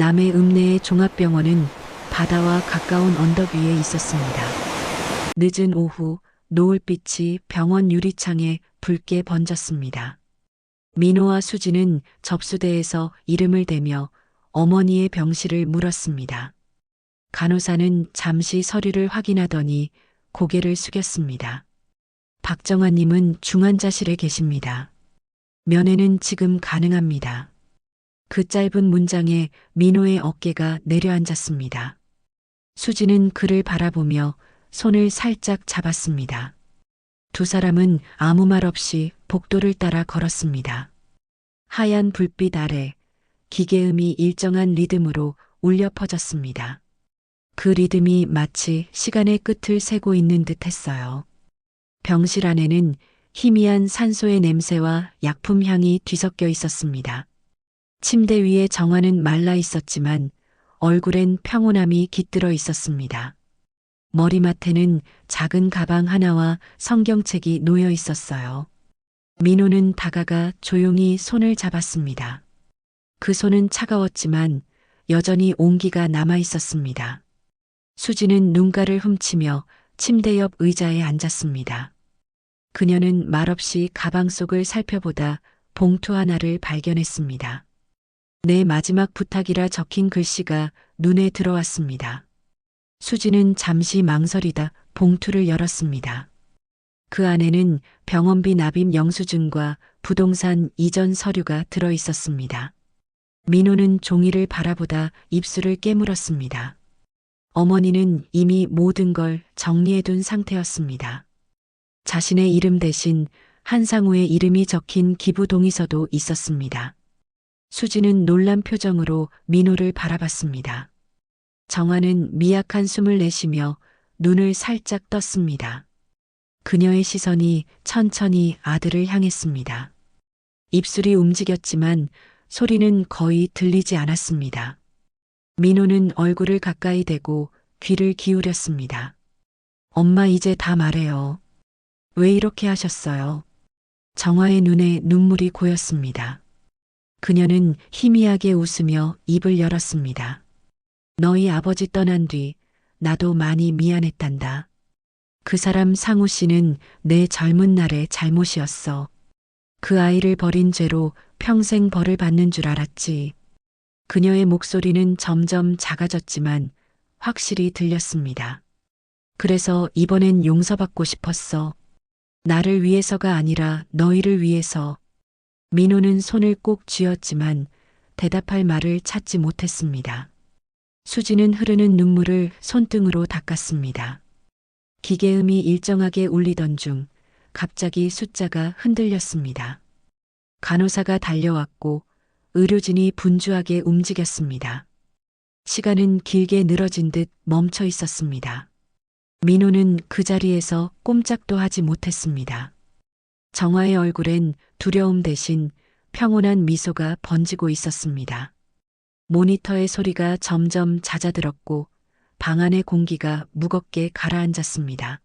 남해 읍내의 종합병원은 바다와 가까운 언덕 위에 있었습니다. 늦은 오후 노을빛이 병원 유리창에 붉게 번졌습니다. 민호와 수지는 접수대에서 이름을 대며 어머니의 병실을 물었습니다. 간호사는 잠시 서류를 확인하더니 고개를 숙였습니다. 박정아님은 중환자실에 계십니다. 면회는 지금 가능합니다. 그 짧은 문장에 민호의 어깨가 내려앉았습니다. 수지는 그를 바라보며 손을 살짝 잡았습니다. 두 사람은 아무 말 없이 복도를 따라 걸었습니다. 하얀 불빛 아래 기계음이 일정한 리듬으로 울려 퍼졌습니다. 그 리듬이 마치 시간의 끝을 세고 있는 듯 했어요. 병실 안에는 희미한 산소의 냄새와 약품 향이 뒤섞여 있었습니다. 침대 위에 정화는 말라 있었지만 얼굴엔 평온함이 깃들어 있었습니다. 머리맡에는 작은 가방 하나와 성경책이 놓여 있었어요. 민호는 다가가 조용히 손을 잡았습니다. 그 손은 차가웠지만 여전히 온기가 남아 있었습니다. 수지는 눈가를 훔치며 침대 옆 의자에 앉았습니다. 그녀는 말없이 가방 속을 살펴보다 봉투 하나를 발견했습니다. 내 마지막 부탁이라 적힌 글씨가 눈에 들어왔습니다. 수지는 잠시 망설이다 봉투를 열었습니다. 그 안에는 병원비 납입 영수증과 부동산 이전 서류가 들어 있었습니다. 민호는 종이를 바라보다 입술을 깨물었습니다. 어머니는 이미 모든 걸 정리해둔 상태였습니다. 자신의 이름 대신 한상우의 이름이 적힌 기부 동의서도 있었습니다. 수지는 놀란 표정으로 민호를 바라봤습니다. 정화는 미약한 숨을 내쉬며 눈을 살짝 떴습니다. 그녀의 시선이 천천히 아들을 향했습니다. 입술이 움직였지만 소리는 거의 들리지 않았습니다. 민호는 얼굴을 가까이 대고 귀를 기울였습니다. 엄마 이제 다 말해요. 왜 이렇게 하셨어요? 정화의 눈에 눈물이 고였습니다. 그녀는 희미하게 웃으며 입을 열었습니다. 너희 아버지 떠난 뒤 나도 많이 미안했단다. 그 사람 상우 씨는 내 젊은 날의 잘못이었어. 그 아이를 버린 죄로 평생 벌을 받는 줄 알았지. 그녀의 목소리는 점점 작아졌지만 확실히 들렸습니다. 그래서 이번엔 용서받고 싶었어. 나를 위해서가 아니라 너희를 위해서. 민호는 손을 꼭 쥐었지만 대답할 말을 찾지 못했습니다. 수지는 흐르는 눈물을 손등으로 닦았습니다. 기계음이 일정하게 울리던 중 갑자기 숫자가 흔들렸습니다. 간호사가 달려왔고 의료진이 분주하게 움직였습니다. 시간은 길게 늘어진 듯 멈춰 있었습니다. 민호는 그 자리에서 꼼짝도 하지 못했습니다. 정화의 얼굴엔 두려움 대신 평온한 미소가 번지고 있었습니다. 모니터의 소리가 점점 잦아들었고 방 안의 공기가 무겁게 가라앉았습니다.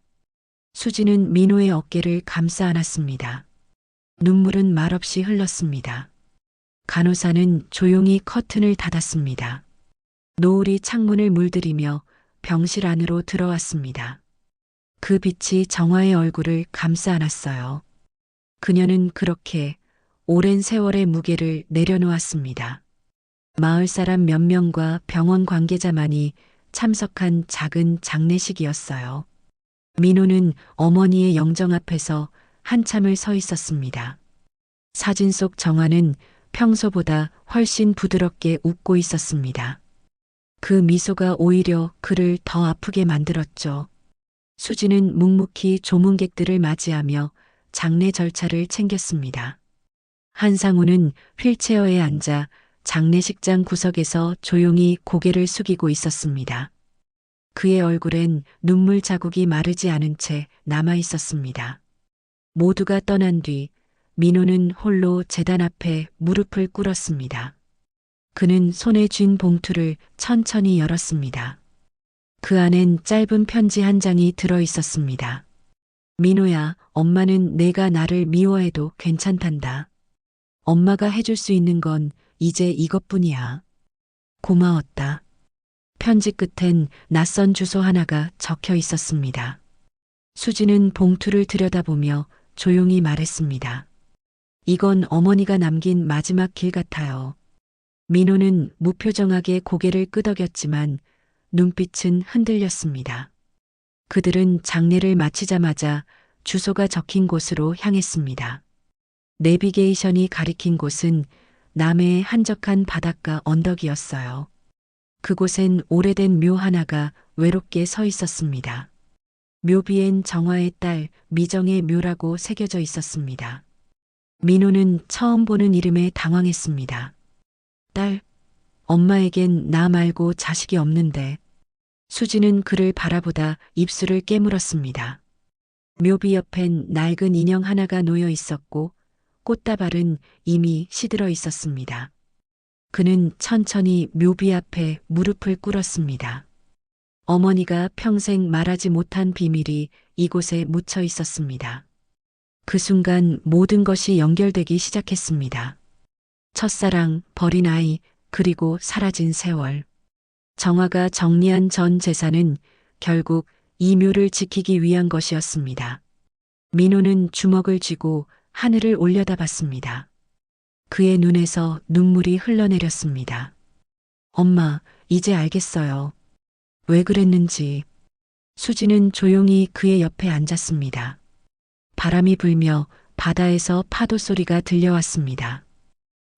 수지는 민호의 어깨를 감싸 안았습니다. 눈물은 말없이 흘렀습니다. 간호사는 조용히 커튼을 닫았습니다. 노을이 창문을 물들이며 병실 안으로 들어왔습니다. 그 빛이 정화의 얼굴을 감싸 안았어요. 그녀는 그렇게 오랜 세월의 무게를 내려놓았습니다. 마을 사람 몇 명과 병원 관계자만이 참석한 작은 장례식이었어요. 민호는 어머니의 영정 앞에서 한참을 서 있었습니다. 사진 속 정화는 평소보다 훨씬 부드럽게 웃고 있었습니다. 그 미소가 오히려 그를 더 아프게 만들었죠. 수지는 묵묵히 조문객들을 맞이하며 장례 절차를 챙겼습니다. 한상우는 휠체어에 앉아 장례식장 구석에서 조용히 고개를 숙이고 있었습니다. 그의 얼굴엔 눈물 자국이 마르지 않은 채 남아 있었습니다. 모두가 떠난 뒤 민호는 홀로 재단 앞에 무릎을 꿇었습니다. 그는 손에 쥔 봉투를 천천히 열었습니다. 그 안엔 짧은 편지 한 장이 들어 있었습니다. 민호야, 엄마는 내가 나를 미워해도 괜찮단다. 엄마가 해줄 수 있는 건 이제 이것뿐이야. 고마웠다. 편지 끝엔 낯선 주소 하나가 적혀 있었습니다. 수지는 봉투를 들여다보며 조용히 말했습니다. 이건 어머니가 남긴 마지막 길 같아요. 민호는 무표정하게 고개를 끄덕였지만 눈빛은 흔들렸습니다. 그들은 장례를 마치자마자 주소가 적힌 곳으로 향했습니다. 내비게이션이 가리킨 곳은 남해의 한적한 바닷가 언덕이었어요. 그곳엔 오래된 묘 하나가 외롭게 서 있었습니다. 묘비엔 정화의 딸 미정의 묘라고 새겨져 있었습니다. 민호는 처음 보는 이름에 당황했습니다. 딸, 엄마에겐 나 말고 자식이 없는데. 수지는 그를 바라보다 입술을 깨물었습니다. 묘비 옆엔 낡은 인형 하나가 놓여 있었고 꽃다발은 이미 시들어 있었습니다. 그는 천천히 묘비 앞에 무릎을 꿇었습니다. 어머니가 평생 말하지 못한 비밀이 이곳에 묻혀 있었습니다. 그 순간 모든 것이 연결되기 시작했습니다. 첫사랑, 버린 아이, 그리고 사라진 세월. 정화가 정리한 전 재산은 결국 이 묘를 지키기 위한 것이었습니다. 민호는 주먹을 쥐고 하늘을 올려다봤습니다. 그의 눈에서 눈물이 흘러내렸습니다. 엄마, 이제 알겠어요. 왜 그랬는지. 수지는 조용히 그의 옆에 앉았습니다. 바람이 불며 바다에서 파도 소리가 들려왔습니다.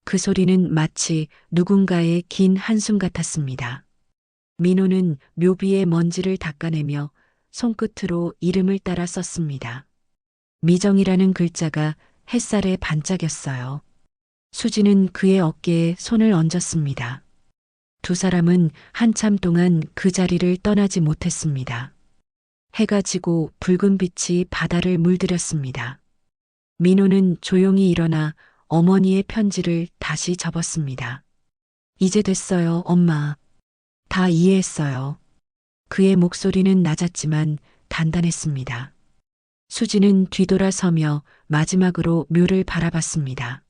그 소리는 마치 누군가의 긴 한숨 같았습니다. 민호는 묘비의 먼지를 닦아내며 손끝으로 이름을 따라 썼습니다. 미정이라는 글자가 햇살에 반짝였어요. 수지는 그의 어깨에 손을 얹었습니다. 두 사람은 한참 동안 그 자리를 떠나지 못했습니다. 해가 지고 붉은 빛이 바다를 물들였습니다. 민호는 조용히 일어나 어머니의 편지를 다시 접었습니다. 이제 됐어요, 엄마. 다 이해했어요. 그의 목소리는 낮았지만 단단했습니다. 수지는 뒤돌아서며 마지막으로 묘를 바라봤습니다.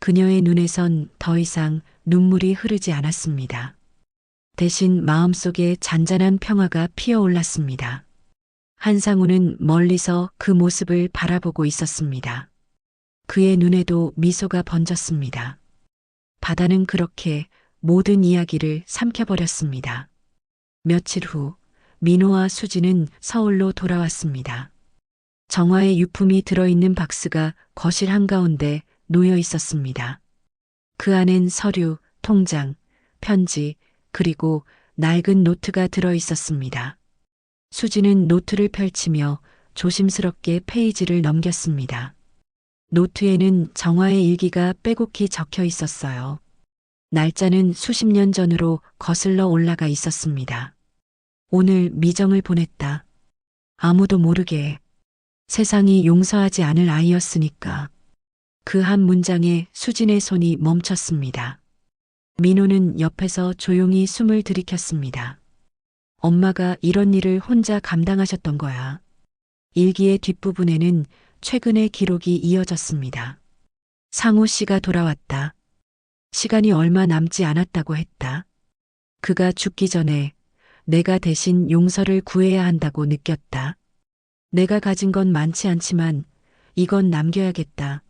그녀의 눈에선 더 이상 눈물이 흐르지 않았습니다. 대신 마음속에 잔잔한 평화가 피어올랐습니다. 한상우는 멀리서 그 모습을 바라보고 있었습니다. 그의 눈에도 미소가 번졌습니다. 바다는 그렇게 모든 이야기를 삼켜버렸습니다. 며칠 후 민호와 수지는 서울로 돌아왔습니다. 정화의 유품이 들어있는 박스가 거실 한가운데 놓여 있었습니다. 그 안엔 서류, 통장, 편지, 그리고 낡은 노트가 들어 있었습니다. 수지는 노트를 펼치며 조심스럽게 페이지를 넘겼습니다. 노트에는 정화의 일기가 빼곡히 적혀 있었어요. 날짜는 수십 년 전으로 거슬러 올라가 있었습니다. 오늘 미정을 보냈다. 아무도 모르게. 세상이 용서하지 않을 아이였으니까. 그 한 문장에 수진의 손이 멈췄습니다. 민호는 옆에서 조용히 숨을 들이켰습니다. 엄마가 이런 일을 혼자 감당하셨던 거야. 일기의 뒷부분에는 최근의 기록이 이어졌습니다. 상호 씨가 돌아왔다. 시간이 얼마 남지 않았다고 했다. 그가 죽기 전에 내가 대신 용서를 구해야 한다고 느꼈다. 내가 가진 건 많지 않지만 이건 남겨야겠다.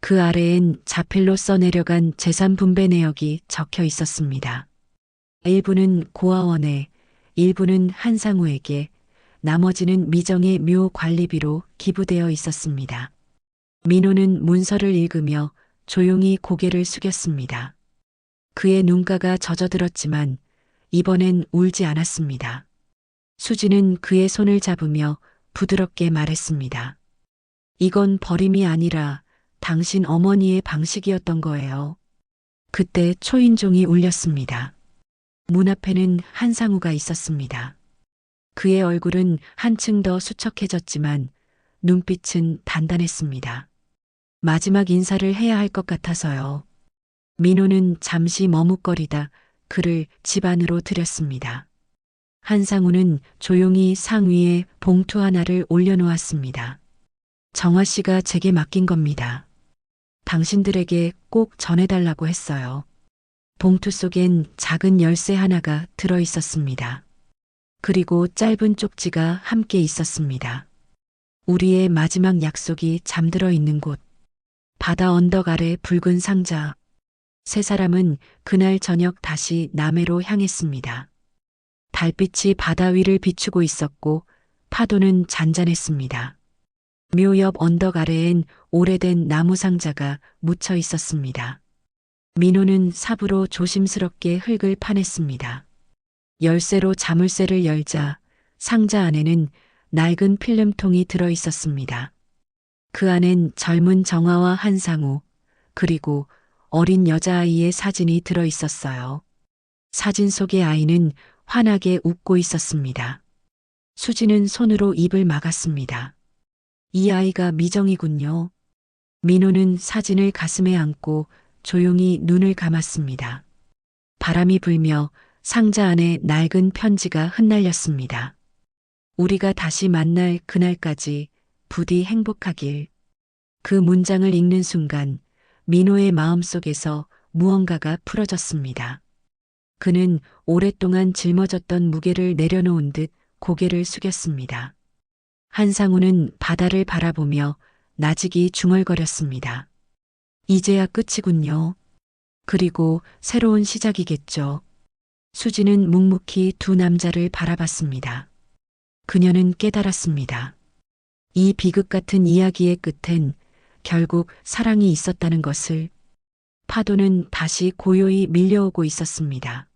그 아래엔 자필로 써내려간 재산 분배 내역이 적혀 있었습니다. 일부는 고아원에, 일부는 한상우에게, 나머지는 미정의 묘 관리비로 기부되어 있었습니다. 민호는 문서를 읽으며 조용히 고개를 숙였습니다. 그의 눈가가 젖어들었지만 이번엔 울지 않았습니다. 수지는 그의 손을 잡으며 부드럽게 말했습니다. 이건 버림이 아니라 당신 어머니의 방식이었던 거예요. 그때 초인종이 울렸습니다. 문 앞에는 한상우가 있었습니다. 그의 얼굴은 한층 더 수척해졌지만 눈빛은 단단했습니다. 마지막 인사를 해야 할 것 같아서요. 민호는 잠시 머뭇거리다 그를 집 안으로 들였습니다. 한상우는 조용히 상 위에 봉투 하나를 올려놓았습니다. 정화 씨가 제게 맡긴 겁니다. 당신들에게 꼭 전해달라고 했어요. 봉투 속엔 작은 열쇠 하나가 들어 있었습니다. 그리고 짧은 쪽지가 함께 있었습니다. 우리의 마지막 약속이 잠들어 있는 곳. 바다 언덕 아래 붉은 상자. 세 사람은 그날 저녁 다시 남해로 향했습니다. 달빛이 바다 위를 비추고 있었고 파도는 잔잔했습니다. 묘 옆 언덕 아래엔 오래된 나무 상자가 묻혀 있었습니다. 민호는 삽으로 조심스럽게 흙을 파냈습니다. 열쇠로 자물쇠를 열자 상자 안에는 낡은 필름통이 들어 있었습니다. 그 안엔 젊은 정화와 한상우, 그리고 어린 여자아이의 사진이 들어 있었어요. 사진 속의 아이는 환하게 웃고 있었습니다. 수지는 손으로 입을 막았습니다. 이 아이가 미정이군요. 민호는 사진을 가슴에 안고 조용히 눈을 감았습니다. 바람이 불며 상자 안에 낡은 편지가 흩날렸습니다. 우리가 다시 만날 그날까지 부디 행복하길. 그 문장을 읽는 순간 민호의 마음속에서 무언가가 풀어졌습니다. 그는 오랫동안 짊어졌던 무게를 내려놓은 듯 고개를 숙였습니다. 한상우는 바다를 바라보며 나직이 중얼거렸습니다. 이제야 끝이군요. 그리고 새로운 시작이겠죠. 수지는 묵묵히 두 남자를 바라봤습니다. 그녀는 깨달았습니다. 이 비극 같은 이야기의 끝엔 결국 사랑이 있었다는 것을 파도는 다시 고요히 밀려오고 있었습니다.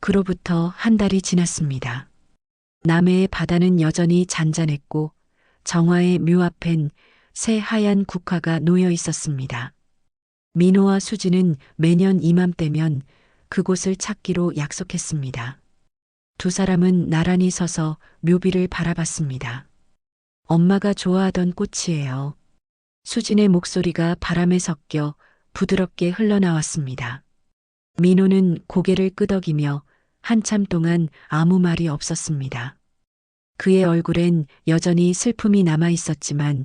그로부터 한 달이 지났습니다. 남해의 바다는 여전히 잔잔했고 정화의 묘 앞엔 새 하얀 국화가 놓여 있었습니다. 민호와 수지는 매년 이맘때면 그곳을 찾기로 약속했습니다. 두 사람은 나란히 서서 묘비를 바라봤습니다. 엄마가 좋아하던 꽃이에요. 수진의 목소리가 바람에 섞여 부드럽게 흘러나왔습니다. 민호는 고개를 끄덕이며 한참 동안 아무 말이 없었습니다. 그의 얼굴엔 여전히 슬픔이 남아 있었지만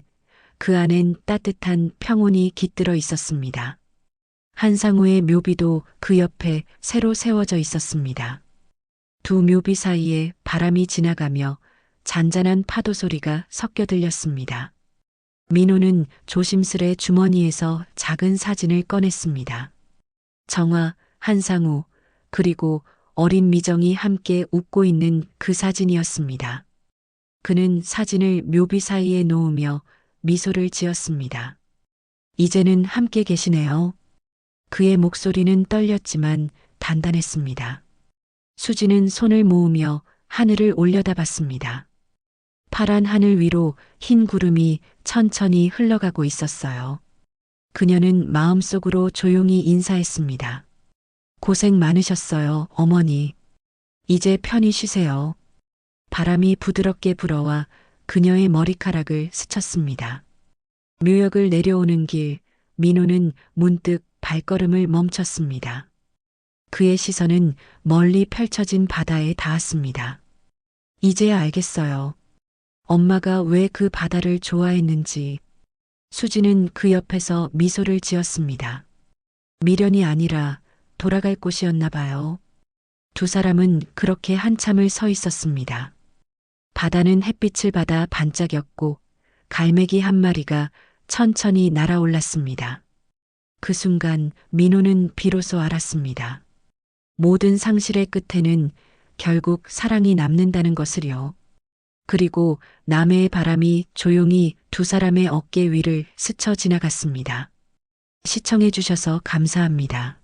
그 안엔 따뜻한 평온이 깃들어 있었습니다. 한상우의 묘비도 그 옆에 새로 세워져 있었습니다. 두 묘비 사이에 바람이 지나가며 잔잔한 파도 소리가 섞여 들렸습니다. 민호는 조심스레 주머니에서 작은 사진을 꺼냈습니다. 정화, 한상우, 그리고 어린 미정이 함께 웃고 있는 그 사진이었습니다. 그는 사진을 묘비 사이에 놓으며 미소를 지었습니다. 이제는 함께 계시네요. 그의 목소리는 떨렸지만 단단했습니다. 수지는 손을 모으며 하늘을 올려다봤습니다. 파란 하늘 위로 흰 구름이 천천히 흘러가고 있었어요. 그녀는 마음속으로 조용히 인사했습니다. 고생 많으셨어요, 어머니. 이제 편히 쉬세요. 바람이 부드럽게 불어와 그녀의 머리카락을 스쳤습니다. 묘역을 내려오는 길, 민호는 문득 발걸음을 멈췄습니다. 그의 시선은 멀리 펼쳐진 바다에 닿았습니다. 이제야 알겠어요. 엄마가 왜 그 바다를 좋아했는지. 수지는 그 옆에서 미소를 지었습니다. 미련이 아니라 돌아갈 곳이었나 봐요. 두 사람은 그렇게 한참을 서 있었습니다. 바다는 햇빛을 받아 반짝였고 갈매기 한 마리가 천천히 날아올랐습니다. 그 순간 민호는 비로소 알았습니다. 모든 상실의 끝에는 결국 사랑이 남는다는 것을요. 그리고 남해의 바람이 조용히 두 사람의 어깨 위를 스쳐 지나갔습니다. 시청해 주셔서 감사합니다.